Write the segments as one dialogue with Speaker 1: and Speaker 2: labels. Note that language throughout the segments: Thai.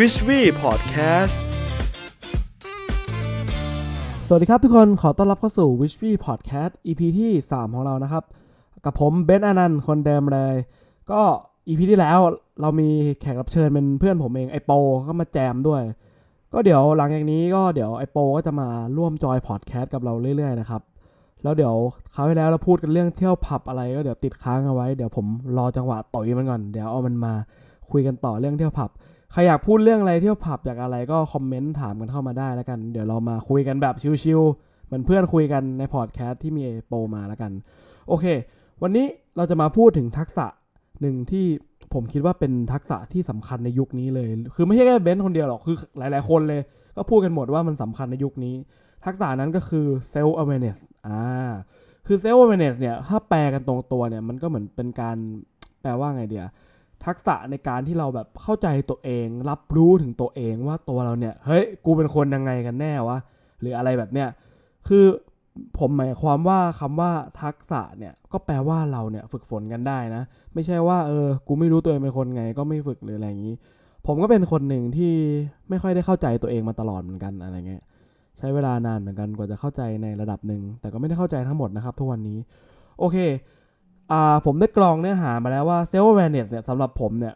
Speaker 1: วิชวีพอดแคสต์
Speaker 2: สวัสดีครับทุกคนขอต้อนรับเข้าสู่ w i s h w y Podcast EP ที่ 3 ของเรานะครับ กับผมเบนซ์อนันต์คนเดิมเลย ก็ EP ที่แล้วเรามีแขกรับเชิญเป็นเพื่อนผมเองไอโปก็มาแจมด้วย ก็เดี๋ยวหลังจากนี้ก็เดี๋ยวไอโปก็จะมาร่วมจอยพอดแคสต์กับเราเรื่อยๆนะครับ แล้วเดี๋ยวคราวที่แล้วเราพูดกันเรื่องเที่ยวผับอะไรก็เดี๋ยวติดค้างเอาไว้ เดี๋ยวผมรอจังหวะต่อยมันก่อน เดี๋ยวเอามันมาคุยกันต่อเรื่องเที่ยวผับ ใครอยากพูดเรื่องอะไรเที่ยวผับอยากอะไรก็คอมเมนต์ถามกันเข้ามาได้แล้วกัน เดี๋ยวเรามาคุยกันแบบชิวๆเหมือนเพื่อนคุยกันในพอดแคสต์ที่มีโปรมาแล้วกัน โอเค วันนี้เราจะมาพูดถึงทักษะหนึ่งที่ผมคิดว่าเป็นทักษะที่สำคัญในยุคนี้เลย คือไม่ใช่แค่เบนซ์คนเดียวหรอก คือหลาย ๆ คนเลย ก็พูดกันหมดว่ามันสำคัญในยุคนี้ ทักษะนั้นก็คือ self awareness อ่า คือ self awareness เนี่ย ถ้าแปลกันตรงตัวเนี่ย มันก็เหมือนเป็นการแปลว่าไงเดีย ทักษะในการที่เราแบบเข้าใจตัวเอง รับรู้ถึงตัวเองว่าตัวเราเนี่ยเฮ้ยกูเป็นคนยังไงกันแน่วะหรืออะไรแบบเนี้ยคือผมหมายความว่าคำว่าทักษะเนี่ยก็แปลว่าเราเนี่ยฝึกฝนกันได้นะ ไม่ใช่ว่าเออกูไม่รู้ตัวเองเป็นคนไง ก็ไม่ฝึกหรืออะไรอย่างนี้ ผมก็เป็นคนหนึ่งที่ไม่ค่อยได้เข้าใจตัวเองมาตลอดเหมือนกันอะไรเงี้ยใช้เวลานานเหมือนกันกว่าจะเข้าใจในระดับหนึ่งแต่ก็ไม่ได้เข้าใจทั้งหมดนะครับทุกวันนี้ โอเค ผมได้กรองเนื้อหามาแล้วว่า self awareness เนี่ยสำหรับผมเนี่ย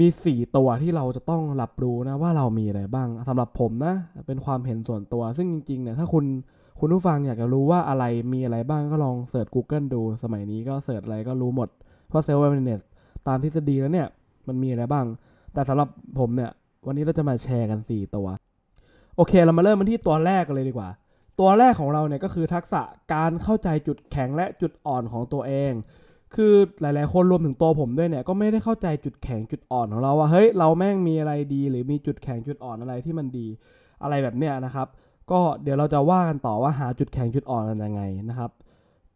Speaker 2: มี 4 ตัวที่เราจะต้องรับรู้นะว่าเรามีอะไรบ้างสำหรับผมนะ เป็นความเห็นส่วนตัว ซึ่งจริงๆเนี่ยถ้าคุณคุณผู้ฟังอยากจะรู้ว่าอะไรมีอะไรบ้างก็ลองเสิร์ช Google ดู สมัยนี้ก็เสิร์ชอะไรก็รู้หมด เพราะ self awareness ตามทฤษฎีแล้วเนี่ยมันมีอะไรบ้าง แต่สำหรับผมเนี่ยวันนี้เราจะมาแชร์กัน 4 ตัว โอเคเรามาเริ่มกันที่ตัวแรกกันเลยดีกว่า ตัวแรกของเราเนี่ยก็คือทักษะการเข้าใจจุดแข็งและจุดอ่อนของตัวเอง คือหลาย ๆ คนรวมถึงตัวผมด้วยเนี่ยก็ไม่ได้เข้าใจจุดแข็งจุดอ่อนของเราว่าเฮ้ยเราแม่งมีอะไรดี หรือมีจุดแข็งจุดอ่อนอะไรที่มันดีอะไรแบบเนี้ยนะครับ ก็เดี๋ยวเราจะว่ากันต่อว่าหาจุดแข็งจุดอ่อนกันยังไงนะครับ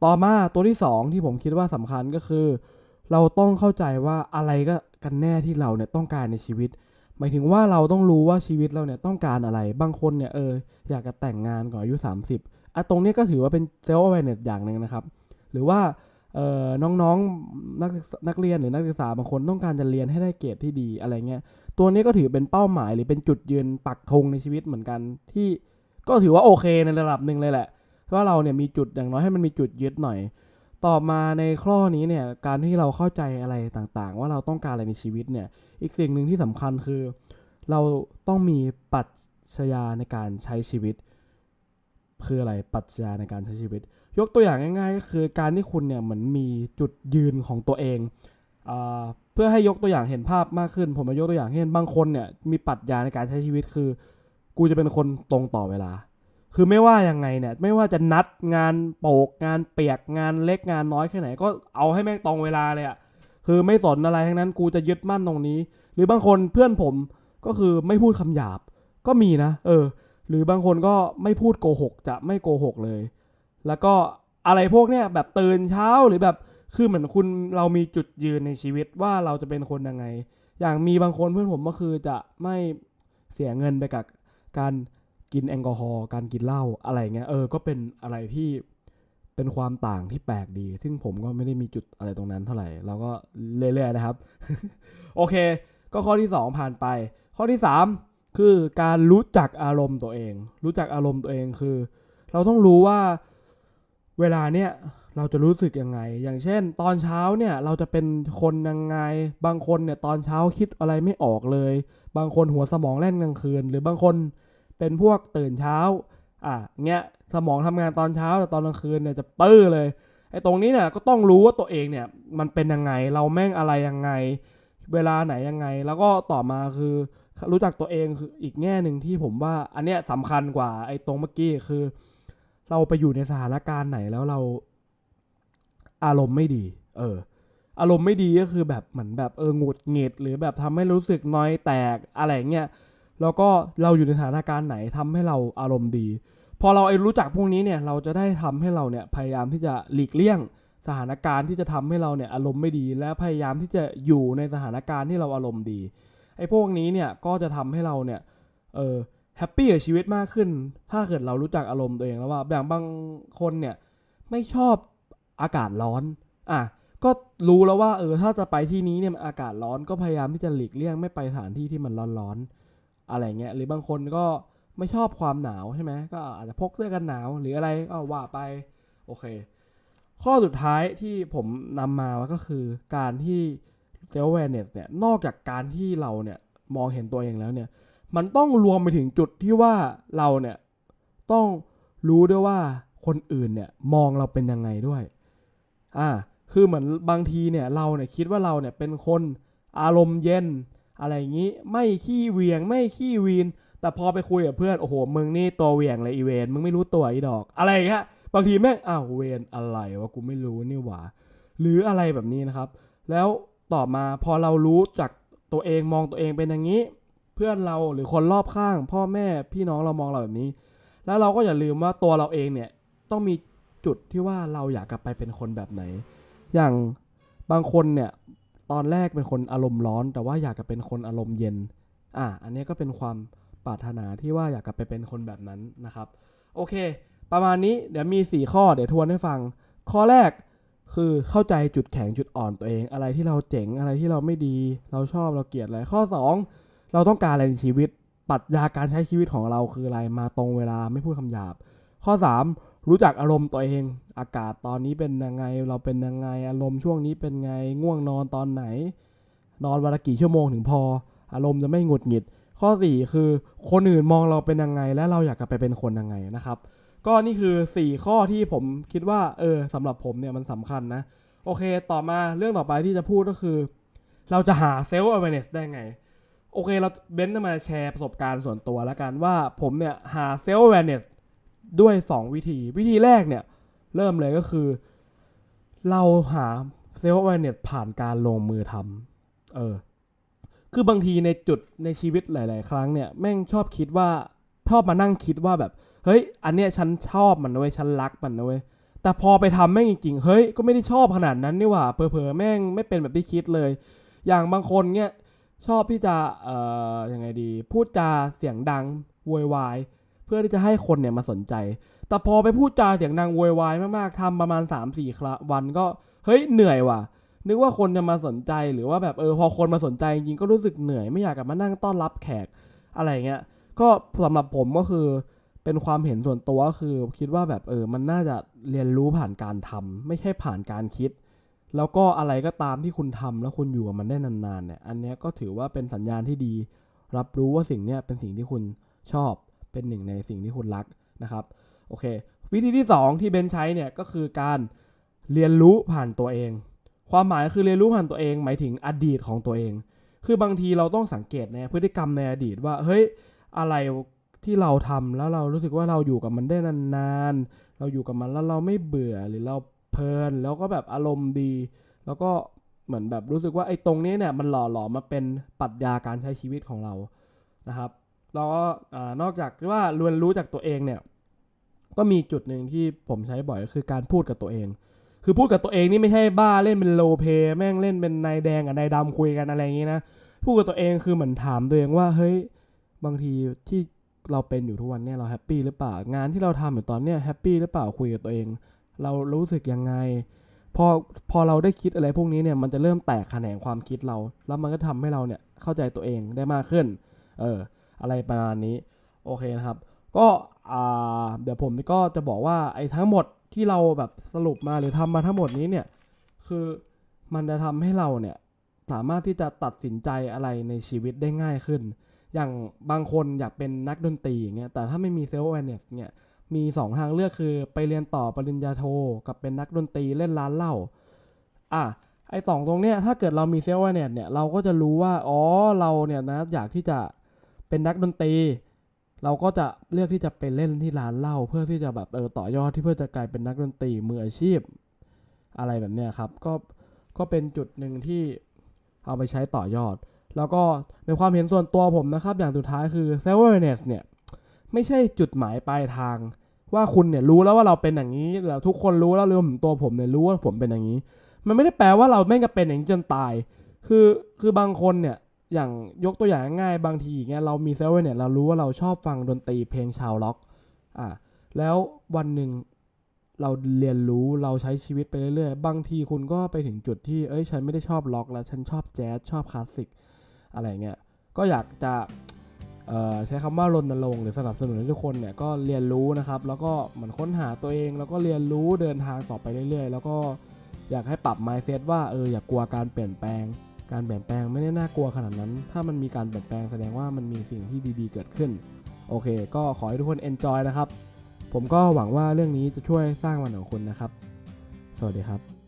Speaker 2: ต่อมาตัวที่สองที่ผมคิดว่าสำคัญก็คือ เราต้องเข้าใจว่าอะไรก็กันแน่ที่เราเนี่ยต้องการในชีวิต หมายถึงว่าเราต้องรู้ว่าชีวิตเราเนี่ยต้องการอะไร บางคนเนี่ยเอออยากจะแต่งงานก่อนอายุ 30อะตรงนี้ก็ถือว่าเป็นเซลล์ awareness อย่างหนึ่งนะครับ หรือว่าเอ่อน้องๆนักนักเรียนหรือนักศึกษาบางคนต้องการจะเรียนให้ได้เกรดที่ดีอะไรเงี้ย ตัวนี้ก็ถือเป็นเป้าหมายหรือเป็นจุดยืนปักธงในชีวิตเหมือนกันที่ก็ถือว่าโอเคในระดับหนึ่งเลยแหละเพราะว่าเราเนี่ยมีจุดอย่างน้อยให้มันมีจุดยึดหน่อย ต่อมาในข้อนี้เนี่ยการที่เราเข้าใจอะไรต่างๆ ว่าเราต้องการอะไรในชีวิตเนี่ยอีกสิ่งหนึ่งที่สำคัญคือ เราต้องมีปรัชญาในการใช้ชีวิต คืออะไรปรัชญาในการใช้ชีวิต ยกตัวอย่างง่ายๆ ก็คือการที่คุณเนี่ยเหมือนมีจุดยืนของตัวเองอเพื่อให้ยกตัวอย่างเห็นภาพมากขึ้น ผมมายกตัวอย่างเห็นบางคนเนี่ยมีปรัชญาในการใช้ชีวิตคือ กูจะเป็นคนตรงต่อเวลา คือไม่ว่ายังไงเนี่ย ไม่ว่าจะนัดงานโปกงานเปียกงานเล็กงานน้อยแค่ไหน ก็เอาให้แม่งตรงเวลาเลยอะคือไม่สนอะไรทั้งนั้นกูจะยึดมั่นตรงนี้ หรือบางคนเพื่อนผมก็คือไม่พูดคำหยาบ ก็มีนะ เออ หรือบางคนก็ไม่พูดโกหก จะไม่โกหกเลย แล้วก็อะไรพวกเนี้ยแบบตื่นเช้าหรือแบบคือเหมือนคุณเรามีจุดยืนในชีวิตว่าเราจะเป็นคนยังไง อย่างมีบางคนเพื่อนผมก็คือจะไม่เสียเงินไปกับการ กินแอลกอฮอล์การกินเหล้าอะไรเงี้ยเออก็เป็นอะไรที่เป็นความต่างที่แปลกดี ซึ่งผมก็ไม่ได้มีจุดอะไรตรงนั้นเท่าไหร่เราก็เรื่อยๆนะครับ โอเค ก็ข้อที่ 2 ผ่านไป ข้อที่ 3 คือการรู้จักอารมณ์ตัวเอง รู้จักอารมณ์ตัวเองคือ เราต้องรู้ว่าเวลาเนี้ยเราจะรู้สึกยังไง อย่างเช่น ตอนเช้าเนี่ยเราจะเป็นคนยังไง บางคนเนี่ยตอนเช้าคิดอะไรไม่ออกเลย บางคนหัวสมองแล่นกลางคืน หรือบางคน เป็นพวกตื่นเช้าอะเงี้ยสมองทำงานตอนเช้าแต่ตอนกลางคืนเนี่ยจะปื้อเลยไอ้ตรงนี้เนี่ยก็ต้องรู้ว่าตัวเองเนี่ยมันเป็นยังไงเราแม่งอะไรยังไง เวลาไหนยังไง แล้วก็ต่อมาคือรู้จักตัวเองคืออีกแง่หนึ่งที่ผมว่าอันเนี้ยสำคัญกว่าไอ้ตรงเมื่อกี้คือ เราไปอยู่ในสถานการณ์ไหนแล้วเรา อารมณ์ไม่ดี เออ อารมณ์ไม่ดีก็คือแบบเหมือนแบบเออหงุดหงิดหรือแบบทำให้รู้สึกน้อยแตกอะไรเงี้ย แล้วก็เราอยู่ในสถานการณ์ไหนทำให้เราอารมณ์ดี พอเราไอ้รู้จักพวกนี้เนี่ยเราจะได้ทำให้เราเนี่ยพยายามที่จะหลีกเลี่ยงสถานการณ์ที่จะทำให้เราเนี่ยอารมณ์ไม่ดี และพยายามที่จะอยู่ในสถานการณ์ที่เราอารมณ์ดีไอ้พวกนี้เนี่ยก็จะทำให้เราเนี่ยเออแฮปปี้กับชีวิตมากขึ้น ถ้าเกิดเรารู้จักอารมณ์ตัวเองแล้วว่าแบบบางคนเนี่ยไม่ชอบอากาศร้อนอะก็รู้แล้วว่าเออถ้าจะไปที่นี้เนี่ยมันอากาศร้อนก็พยายามที่จะหลีกเลี่ยงไม่ไปสถานที่ที่มันร้อนๆ อะไรเงี้ยหรือบางคนก็ไม่ชอบความหนาวใช่ไหมก็อาจจะพกเสื้อกันหนาว หรืออะไรก็ว่าไปโอเค ข้อสุดท้ายที่ผมนำมาก็คือการที่เซล f ์ a ว e เนสเนี่ยนอกจากการที่เราเนี่ยมองเห็นตัวเองแล้วเนี่ย มันต้องรวมไปถึงจุดที่ว่าเราเนี่ยต้องรู้ด้วยว่าคนอื่นเนี่ยมองเราเป็นยังไงด้วย อ่า คือเหมือนบางทีเนี่ยเราเนี่ยคิดว่าเราเนี่ยเป็นคนอารมณ์เย็น อะไรอย่างนี้ไม่ขี้เวียงไม่ขี้วีน แต่พอไปคุยกับเพื่อนโอ้โหมึงนี่ตัวเวียงเลยอีเวนมึงไม่รู้ตัวอีดอก อะไรอย่างเงี้ยบางทีแม่งอ้าวเวนอะไรวะกูไม่รู้นี่หว่าหรืออะไรแบบนี้นะครับ แล้วต่อมาพอเรารู้จากตัวเองมองตัวเองเป็นอย่างนี้ เพื่อนเราหรือคนรอบข้าง พ่อแม่พี่น้องเรามองเราแบบนี้ แล้วเราก็อย่าลืมว่าตัวเราเองเนี่ยต้องมีจุดที่ว่าเราอยากกลับไปเป็นคนแบบไหน อย่างบางคนเนี่ย ตอนแรกเป็นคนอารมณ์ร้อน แต่ว่าอยากจะเป็นคนอารมณ์เย็น อะอันนี้ก็เป็นความปรารถนาที่ว่าอยากกลับไปเป็นคนแบบนั้นนะครับ โอเค ประมาณนี้เดี๋ยวมี 4 ข้อเดี๋ยวทวนให้ฟัง ข้อแรกคือเข้าใจจุดแข็งจุดอ่อนตัวเอง อะไรที่เราเจ๋งอะไรที่เราไม่ดี เราชอบเราเกลียดอะไรข้อ 2 เราต้องการอะไรในชีวิตปรัชญาการใช้ชีวิตของเราคืออะไรมาตรงเวลาไม่พูดคำหยาบ ข้อ 3 รู้จักอารมณ์ตัวเอง อากาศตอนนี้เป็นยังไง เราเป็นยังไง อารมณ์ช่วงนี้เป็นไง ง่วงนอนตอนไหน นอนวันละกี่ชั่วโมงถึงพอ อารมณ์จะไม่หงุดหงิด ข้อ 4 คือ คนอื่นมองเราเป็นยังไง และเราอยากจะไปเป็นคนยังไงนะครับ ก็นี่คือ 4 ข้อที่ผมคิดว่า เออสำหรับผมเนี่ยมันสำคัญนะ โอเค ต่อมาเรื่องต่อไปที่จะพูดก็คือ เราจะหาเซลล์ awareness ได้ไงโอเคเราเบนซ์จะมาแชร์ประสบการณ์ส่วนตัวแล้วกันว่าผมเนี่ยหาเซลล์ awareness ด้วย 2 วิธี วิธีแรกเนี่ย เริ่มเลยก็คือ เราหาเซลล์ awareness ผ่านการลงมือทำเออ คือบางทีในจุดในชีวิตหลาย ๆ ครั้งเนี่ย แม่งชอบคิดว่า ชอบมานั่งคิดว่าแบบ เฮ้ย อันเนี้ยฉันชอบมันนะเว้ย ฉันรักมันนะเว้ย แต่พอไปทำแม่งจริง ๆ เฮ้ย ก็ไม่ได้ชอบขนาดนั้นนี่หว่า เผลอ ๆ แม่งไม่เป็นแบบที่คิดเลย อย่างบางคนเนี่ยชอบที่จะ เอ่อ ยังไงดี พูดจาเสียงดังโวยวาย พื่อที่จะให้คนเนี่ยมาสนใจ แต่พอไปพูดจาเสียงดังโวยวายมากๆทำประมาณ 3-4ครั้งวันก็ เฮ้ย เหนื่อยว่ะ นึกว่าคนจะมาสนใจหรือว่าแบบเออพอคนมาสนใจจริงก็รู้สึกเหนื่อยไม่อยากกลับมานั่งต้อนรับแขกอะไรเงี้ย ก็สำหรับผมก็คือเป็นความเห็นส่วนตัวก็คือคิดว่าแบบเออมันน่าจะเรียนรู้ผ่านการทำไม่ใช่ผ่านการคิด แล้วก็อะไรก็ตามที่คุณทำแล้วคุณอยู่กับมันได้นานๆเนี่ย อันเนี้ยก็ถือว่าเป็นสัญญาณที่ดี รับรู้ว่าสิ่งเนี้ยเป็นสิ่งที่คุณชอบ เป็นหนึ่งในสิ่งที่คุณรักนะครับโอเค วิธีที่ 2 ที่เบนใช้เนี่ยก็คือการเรียนรู้ผ่านตัวเอง ความหมายคือเรียนรู้ผ่านตัวเอง หมายถึงอดีตของตัวเอง คือบางทีเราต้องสังเกตในพฤติกรรมในอดีตว่าเฮ้ยอะไรที่เราทำแล้วเรารู้สึกว่าเราอยู่กับมันได้นานๆ เราอยู่กับมันแล้วเราไม่เบื่อหรือเราเพลินแล้วก็แบบอารมณ์ดี แล้วก็เหมือนแบบรู้สึกว่าไอ้ตรงนี้เนี่ยมันหล่อหลอมมาเป็นปรัชญาการใช้ชีวิตของเรานะครับ แล้วก็นอกจากที่ว่าเรียนรู้จากตัวเองเนี่ย ก็มีจุดหนึ่งที่ผมใช้บ่อยก็คือการพูดกับตัวเอง คือพูดกับตัวเองนี่ไม่ใช่บ้าเล่นเป็นโลเพแม่งเล่นเป็นนายแดงกับนายดำคุยกันอะไรอย่างนี้นะพูดกับตัวเองคือเหมือนถามตัวเองว่าเฮ้ยบางทีที่เราเป็นอยู่ทุกวันเนี่ยเราแฮปปี้หรือเปล่างานที่เราทำอยู่ตอนเนี้ยแฮปปี้หรือเปล่าคุยกับตัวเอง เรารู้สึกยังไงพอพอเราได้คิดอะไรพวกนี้เนี่ยมันจะเริ่มแตกแขนงความคิดเรา แล้วมันก็ทำให้เราเนี่ยเข้าใจตัวเองได้มากขึ้น เออ อะไรประมาณนี้โอเคนะครับ ก็เดี๋ยวผมก็จะบอกว่าไอ้ทั้งหมดที่เราแบบสรุปมาหรือทำมาทั้งหมดนี้เนี่ยคือมันจะทำให้เราเนี่ยสามารถที่จะตัดสินใจอะไรในชีวิตได้ง่ายขึ้น อย่างบางคนอยากเป็นนักดนตรีอย่างเงี้ยแต่ถ้าไม่มีเซลฟ์ awareness เนี่ยมีสองทางเลือกคือไปเรียนต่อปริญญาโทกับเป็นนักดนตรีเล่นร้านเหล้าอะไอ้สองตรงเนี้ยถ้าเกิดเรามีเซลฟ์ awareness เนี่ยเราก็จะรู้ว่าอ๋อเราเนี่ยนะอยากที่จะ เป็นนักดนตรี เราก็จะเลือกที่จะไปเล่นที่ร้านเหล้าเพื่อที่จะแบบเออต่อยอดที่เพื่อจะกลายเป็นนักดนตรีมืออาชีพ อะไรแบบเนี้ยครับ ก็ก็เป็นจุดหนึ่งที่เอาไปใช้ต่อยอด แล้วก็ในความเห็นส่วนตัวผมนะครับ อย่างสุดท้ายคือ self awareness เนี่ยไม่ใช่จุดหมายปลายทาง ว่าคุณเนี่ยรู้แล้วว่าเราเป็นอย่างนี้แล้วทุกคนรู้แล้วรวมถึงตัวผมเนี่ยรู้ว่าผมเป็นอย่างนี้ มันไม่ได้แปลว่าเราแม่งจะเป็นอย่างนี้จนตาย คือคือบางคนเนี่ย อย่างยกตัวอย่างง่ายบางทีเงี้ยเรามีเซลล์เนี่ยเรารู้ว่าเราชอบฟังดนตรีเพลงชาวล็อกอะแล้ววันหนึ่งเราเรียนรู้เราใช้ชีวิตไปเรื่อยๆ บางทีคุณก็ไปถึงจุดที่เอ้ยฉันไม่ได้ชอบล็อกแล้วฉันชอบแจ๊สชอบคลาสสิกอะไรเงี้ยก็อยากจะใช้คำว่ารณรงค์หรือสนับสนุนให้ทุกคนเนี่ยก็เรียนรู้นะครับ แล้วก็เหมือนค้นหาตัวเอง แล้วก็เรียนรู้เดินทางต่อไปเรื่อยๆ แล้วก็อยากให้ปรับ mindset ว่าเอออย่ากกลัวการเปลี่ยนแปลง การเปลี่ยนแปลงไม่ได้น่ากลัวขนาดนั้น ถ้ามันมีการเปลี่ยนแปลงแสดงว่ามันมีสิ่งที่ดีๆ เกิดขึ้น โอเค ก็ขอให้ทุกคน enjoy นะครับ ผมก็หวังว่าเรื่องนี้จะช่วยสร้างวันของคุณนะครับ สวัสดีครับ